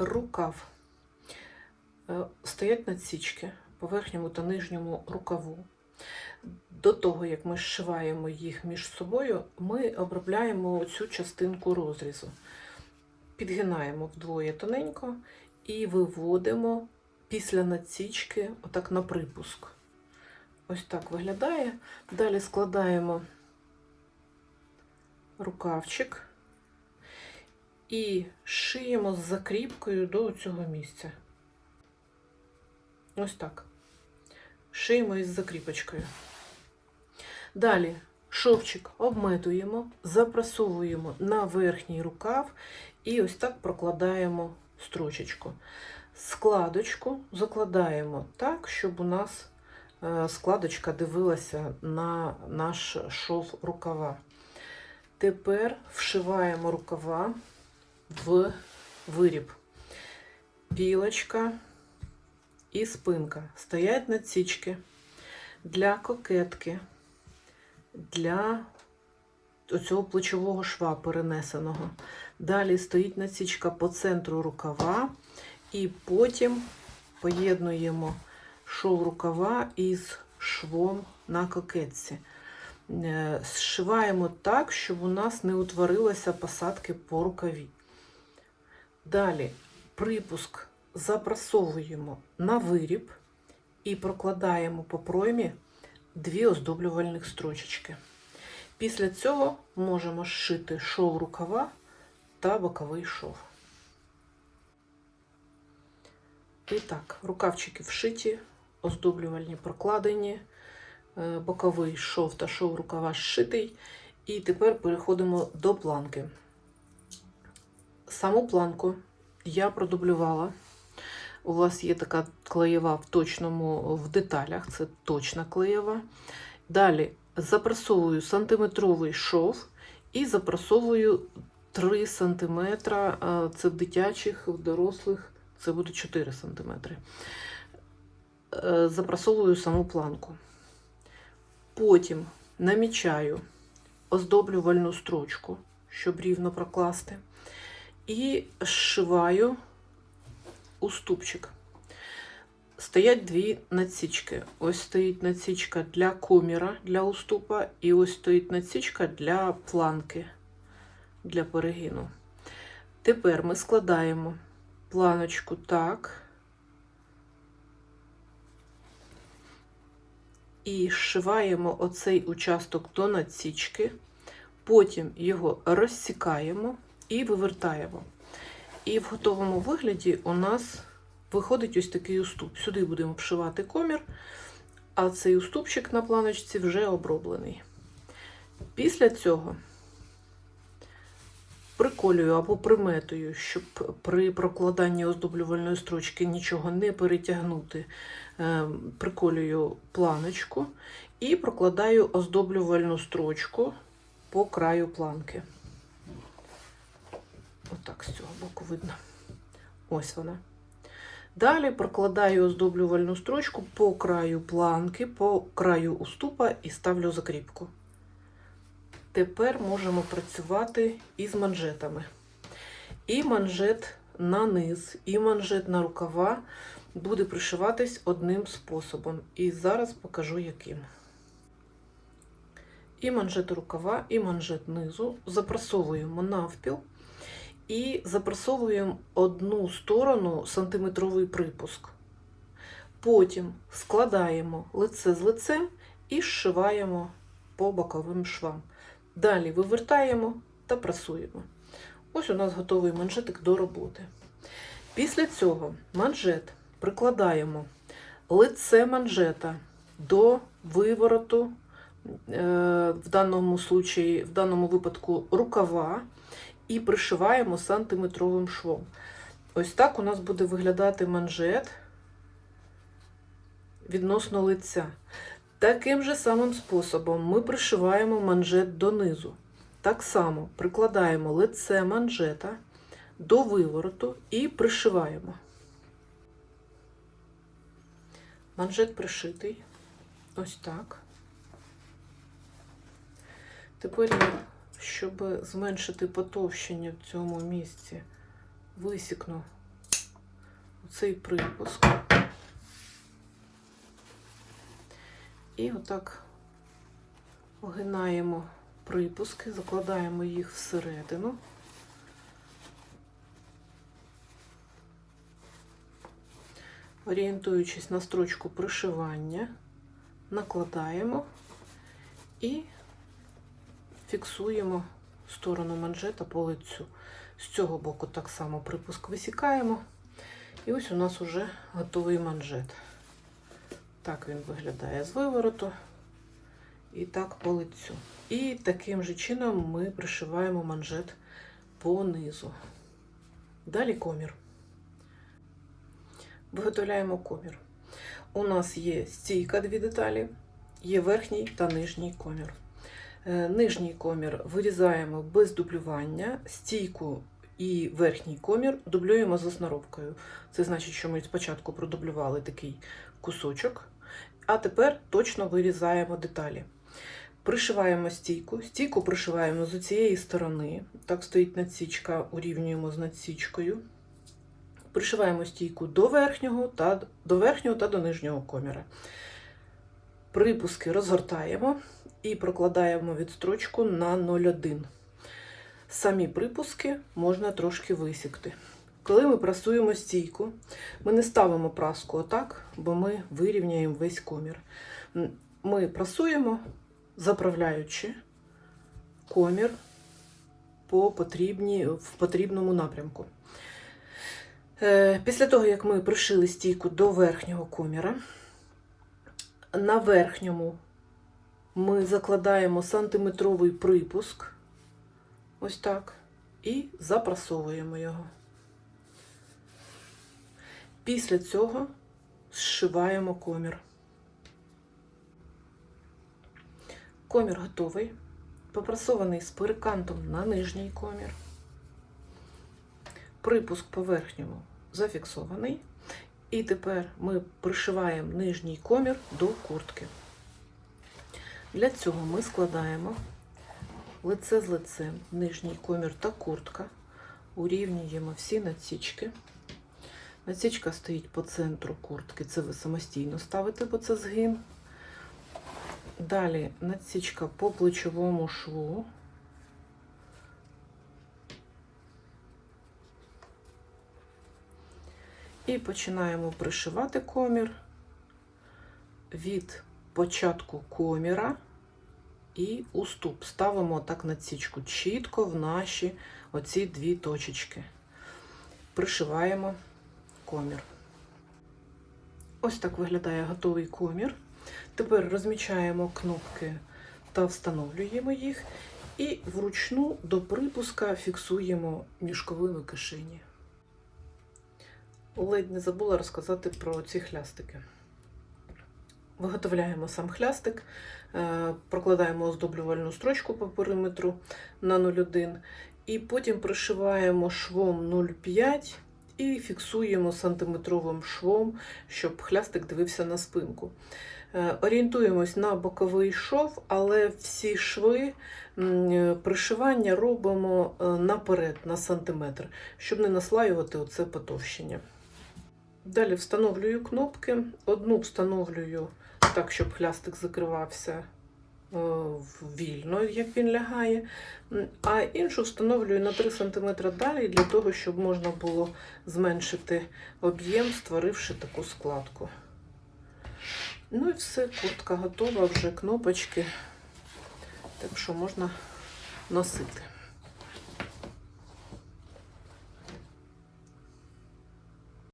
рукав. Е, Стоять надсічки по верхньому та нижньому рукаву. До того, як ми зшиваємо їх між собою, ми обробляємо цю частинку розрізу. Підгинаємо вдвоє тоненько і виводимо після надсічки отак на припуск. Ось так виглядає. Далі складаємо рукавчик і шиємо з закріпкою до цього місця. Ось так. Шиємо із закріпочкою. Далі шовчик обметуємо, запрасовуємо на верхній рукав і ось так прокладаємо строчечку. Складочку закладаємо так, щоб у нас е, складочка дивилася на наш шов рукава. Тепер вшиваємо рукава в виріб. Пілочка і спинка. Стоять надсічки для кокетки, для оцього плечового шва перенесеного. Далі стоїть надсічка по центру рукава, і потім поєднуємо шов рукава із швом на кокетці. Е, Зшиваємо так, щоб у нас не утворилися посадки по рукаві. Далі припуск запрасовуємо на виріб і прокладаємо по проймі дві оздоблювальних строчечки. Після цього можемо зшити шов рукава та боковий шов. І так, рукавчики вшиті, оздоблювальні прокладені, е, боковий шов та шов рукава зшитий. І тепер переходимо до планки. Саму планку я продублювала. У вас є така клеєва в точному в деталях, це точна клеєва. Далі запрасовую сантиметровий шов і запрасовую 3 см. Це в дитячих, в дорослих це буде 4 см. Запрасовую саму планку. Потім намічаю оздоблювальну строчку, щоб рівно прокласти. І зшиваю уступчик. Стоять дві надсічки. Ось стоїть надсічка для коміра для уступа, і ось стоїть надсічка для планки для перегину. Тепер ми складаємо планочку так і зшиваємо оцей участок до надсічки, потім його розсікаємо і вивертаємо. І в готовому вигляді у нас виходить ось такий уступ. Сюди будемо вшивати комір, а цей уступчик на планочці вже оброблений. Після цього приколюю або приметую, щоб при прокладанні оздоблювальної строчки нічого не перетягнути. Е, Приколюю планочку і прокладаю оздоблювальну строчку по краю планки. Боку видно. Ось вона. Далі прокладаю оздоблювальну строчку по краю планки, по краю уступа і ставлю закріпку. Тепер можемо працювати із манжетами. І манжет на низ, і манжет на рукава буде пришиватись одним способом. І зараз покажу яким. І манжет рукава, і манжет низу запрасовуємо навпіл. І запресовуємо одну сторону сантиметровий припуск. Потім складаємо лице з лицем і зшиваємо по боковим швам. Далі вивертаємо та прасуємо. Ось у нас готовий манжетик до роботи. Після цього манжет прикладаємо лице манжета до вивороту, е, в даному случаї, в даному випадку рукава і пришиваємо сантиметровим швом. Ось так у нас буде виглядати манжет відносно лиця. Таким же самим способом ми пришиваємо манжет донизу. Так само прикладаємо лице манжета до вивороту і пришиваємо. Манжет пришитий. Ось так. Тепер щоб зменшити потовщення в цьому місці, висікну цей припуск. І отак огинаємо припуски, закладаємо їх всередину. Орієнтуючись на строчку пришивання, накладаємо і фіксуємо сторону манжета по лицю. З цього боку так само припуск висікаємо. І ось у нас уже готовий манжет. Так він виглядає з вивороту. І так по лицю. І таким же чином ми пришиваємо манжет по низу. Далі комір. Виготовляємо комір. У нас є стійка дві деталі, є верхній та нижній комір. Е, Нижній комір вирізаємо без дублювання, стійку і верхній комір дублюємо з основровкою. Це значить, що ми спочатку продублювали такий кусочок, а тепер точно вирізаємо деталі. Пришиваємо стійку. Стійку пришиваємо з цієї сторони. Так стоїть надсічка, урівнюємо з надсічкою. Пришиваємо стійку до верхнього та до верхнього та до нижнього коміра. Припуски розгортаємо і прокладаємо відстрочку на 0,1. Самі припуски можна трошки висікти. Коли ми прасуємо стійку, ми не ставимо праску отак, бо ми вирівняємо весь комір. Ми прасуємо, заправляючи комір по в потрібному напрямку. Е, Після того, як ми пришили стійку до верхнього коміра, на верхньому ми закладаємо сантиметровий припуск, ось так, і запрасовуємо його. Після цього зшиваємо комір. Комір готовий, попрасований з перекантом на нижній комір. Припуск по верхньому зафіксований. І тепер ми пришиваємо нижній комір до куртки. Для цього ми складаємо лице з лицем, нижній комір та куртка, урівнюємо всі надсічки. Надсічка стоїть по центру куртки, це ви самостійно ставите, бо це згин. Далі надсічка по плечовому шву. І починаємо пришивати комір від початку коміра і уступ. Ставимо так надсічку чітко в наші оці дві точечки. Пришиваємо комір. Ось так виглядає готовий комір. Тепер розмічаємо кнопки та встановлюємо їх. І вручну до припуска фіксуємо мішковину кишені. Ледь не забула розказати про ці хлястики. Виготовляємо сам хлястик, е, прокладаємо оздоблювальну строчку по периметру на 0,1 і потім пришиваємо швом 0,5 і фіксуємо сантиметровим швом, щоб хлястик дивився на спинку. Е, Орієнтуємось на боковий шов, але всі шви пришивання робимо е, наперед на сантиметр, щоб не наслаювати оце потовщення. Далі встановлюю кнопки. Одну встановлюю так, щоб хлястик закривався е, вільно, як він лягає, а іншу встановлюю на 3 см далі для того, щоб можна було зменшити об'єм, створивши таку складку. Ну і все, куртка готова, вже кнопочки, так що можна носити.